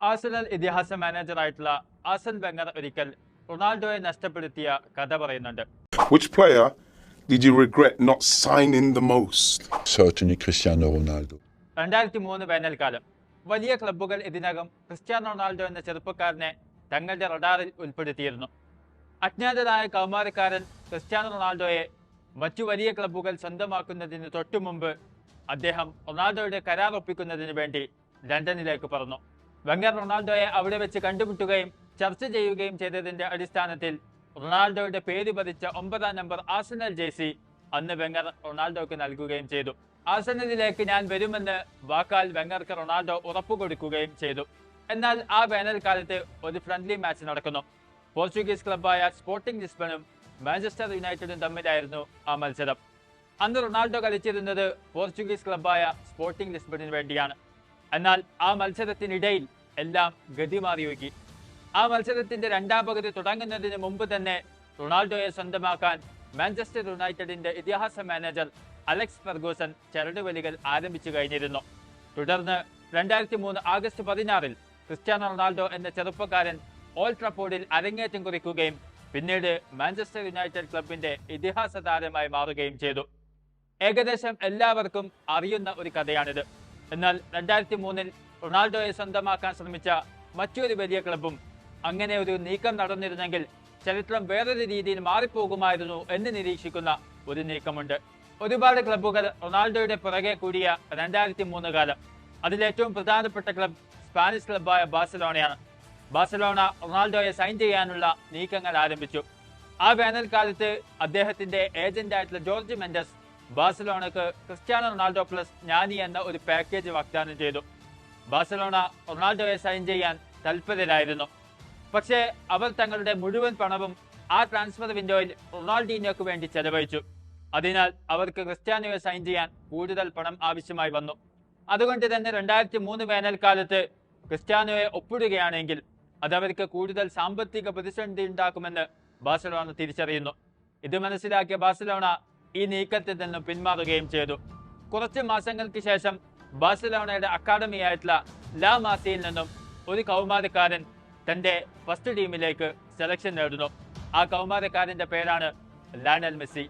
Arsenal ഇതിഹാസ മാനേജറായിട്ടുള്ള ആസൻ ബംഗർ ഒരിക്കൽ റൊണാൾഡോയെ നഷ്ടപ്പെടുത്തിയ കഥ പറയുന്നുണ്ട് Which player did you regret not signing the most? Certainly Cristiano Ronaldo. രണ്ടായിരത്തി മൂന്ന് വേനൽക്കാലം വലിയ ക്ലബ്ബുകൾ ഇതിനകം ക്രിസ്ത്യാനോ റൊണാൾഡോ എന്ന ചെറുപ്പക്കാരനെ തങ്ങളുടെ റഡാറിൽ ഉൾപ്പെടുത്തിയിരുന്നു അജ്ഞാതനായ കൗമാരക്കാരൻ ക്രിസ്ത്യാനോ റൊണാൾഡോയെ മറ്റു വലിയ ക്ലബ്ബുകൾ സ്വന്തമാക്കുന്നതിന് തൊട്ടുമുമ്പ് അദ്ദേഹം റൊണാൾഡോയുടെ കരാർ ഒപ്പിക്കുന്നതിന് വേണ്ടി ലണ്ടനിലേക്ക് പറന്നു വെങ്ങർ റൊണാൾഡോയെ അവിടെ വെച്ച് കണ്ടുമുട്ടുകയും ചർച്ച ചെയ്യുകയും ചെയ്തതിന്റെ അടിസ്ഥാനത്തിൽ റൊണാൾഡോയുടെ പേര് പതിച്ച ഒമ്പതാം നമ്പർ ആസനൽ ജേസി അന്ന് വെങ്കർ റൊണാൾഡോക്ക് നൽകുകയും ചെയ്തു. ആസനലിലേക്ക് ഞാൻ വരുമെന്ന് വാക്കാൽ വെങ്കർക്ക് റൊണാൾഡോ ഉറപ്പു കൊടുക്കുകയും ചെയ്തു. എന്നാൽ ആ വേനൽക്കാലത്ത് ഒരു ഫ്രണ്ട്ലി മാച്ച് നടക്കുന്നു. പോർച്ചുഗീസ് ക്ലബായ സ്പോർട്ടിംഗ് ലിസ്ബണും മാഞ്ചസ്റ്റർ യുണൈറ്റഡും തമ്മിലായിരുന്നു ആ മത്സരം. അന്ന് റൊണാൾഡോ കളിച്ചിരുന്നത് പോർച്ചുഗീസ് ക്ലബായ സ്പോർട്ടിംഗ് ലിസ്ബണിന് വേണ്ടിയാണ്. എന്നാൽ ആ മത്സരത്തിനിടയിൽ എല്ലാം ഗതിമാറിയൊഴുകി ആ മത്സരത്തിന്റെ രണ്ടാം പകുതി തുടങ്ങുന്നതിന് മുമ്പ് തന്നെ റൊണാൾഡോയെ സ്വന്തമാക്കാൻ മാഞ്ചസ്റ്റർ യുണൈറ്റഡിന്റെ ഇതിഹാസ മാനേജർ അലക്സ് ഫെർഗൂസൺ ചരടുവലികൾ ആരംഭിച്ചു കഴിഞ്ഞിരുന്നു. തുടർന്ന് രണ്ടായിരത്തി മൂന്ന് ആഗസ്റ്റ് പതിനാറിൽ ക്രിസ്ത്യാനോ റൊണാൾഡോ എന്ന ചെറുപ്പക്കാരൻ ഓൾഡ് ട്രഫോർഡിൽ അരങ്ങേറ്റം കുറിക്കുകയും പിന്നീട് മാഞ്ചസ്റ്റർ യുണൈറ്റഡ് ക്ലബിന്റെ ഇതിഹാസ താരമായി മാറുകയും ചെയ്തു. ഏകദേശം എല്ലാവർക്കും അറിയുന്ന ഒരു കഥയാണിത്. എന്നാൽ രണ്ടായിരത്തി മൂന്നിൽ റൊണാൾഡോയെ സ്വന്തമാക്കാൻ ശ്രമിച്ച മറ്റൊരു വലിയ ക്ലബും അങ്ങനെ ഒരു നീക്കം നടന്നിരുന്നെങ്കിൽ ചരിത്രം വേറൊരു രീതിയിൽ മാറിപ്പോകുമായിരുന്നു എന്ന് നിരീക്ഷിക്കുന്ന ഒരു നീക്കമുണ്ട്. ഒരുപാട് ക്ലബ്ബുകൾ റൊണാൾഡോയുടെ പുറകെ കൂടിയ രണ്ടായിരത്തി മൂന്ന് കാലം അതിലേറ്റവും പ്രധാനപ്പെട്ട ക്ലബ് സ്പാനിഷ് ക്ലബ്ബായ ബാഴ്സലോണയാണ്. ബാഴ്സലോണ റൊണാൾഡോയെ സൈൻ ചെയ്യാനുള്ള നീക്കങ്ങൾ ആരംഭിച്ചു. ആ വേനൽക്കാലത്ത് അദ്ദേഹത്തിന്റെ ഏജന്റായിട്ടുള്ള ജോർജ് മെൻഡസ് ബാഴ്സലോണക്ക് ക്രിസ്ത്യാനോ റൊണാൾഡോ പ്ലസ് ജ്ഞാനി എന്ന ഒരു പാക്കേജ് വാഗ്ദാനം ചെയ്തു. ബാഴ്സലോണ റൊണാൾഡോയെ സൈൻ ചെയ്യാൻ തൽപരരായിരുന്നു. പക്ഷേ അവർ തങ്ങളുടെ മുഴുവൻ പണവും ആ ട്രാൻസ്ഫർ വിൻഡോയിൽ റൊണാൾഡീനോക്ക് വേണ്ടി ചെലവഴിച്ചു. അതിനാൽ അവർക്ക് ക്രിസ്ത്യാനോയെ സൈൻ ചെയ്യാൻ കൂടുതൽ പണം ആവശ്യമായി വന്നു. അതുകൊണ്ട് തന്നെ രണ്ടായിരത്തി മൂന്ന് വേനൽക്കാലത്ത് ക്രിസ്ത്യാനോയെ ഒപ്പിടുകയാണെങ്കിൽ അത് അവർക്ക് കൂടുതൽ സാമ്പത്തിക പ്രതിസന്ധി ഉണ്ടാക്കുമെന്ന് ബാഴ്സലോണ തിരിച്ചറിയുന്നു. ഇത് മനസ്സിലാക്കിയ ബാഴ്സലോണ ഈ നീക്കത്തിൽ നിന്ന് പിന്മാറുകയും ചെയ്തു. കുറച്ച് മാസങ്ങൾക്ക് ശേഷം ബാഴ്സലോണയുടെ അക്കാദമിയായിട്ടുള്ള ലാ മാസിയിൽ നിന്നും ഒരു കൗമാരക്കാരൻ തന്റെ ഫസ്റ്റ് ടീമിലേക്ക് സെലക്ഷൻ നേടുന്നു. ആ കൗമാരക്കാരന്റെ പേരാണ് ലാനൽ മെസ്സി.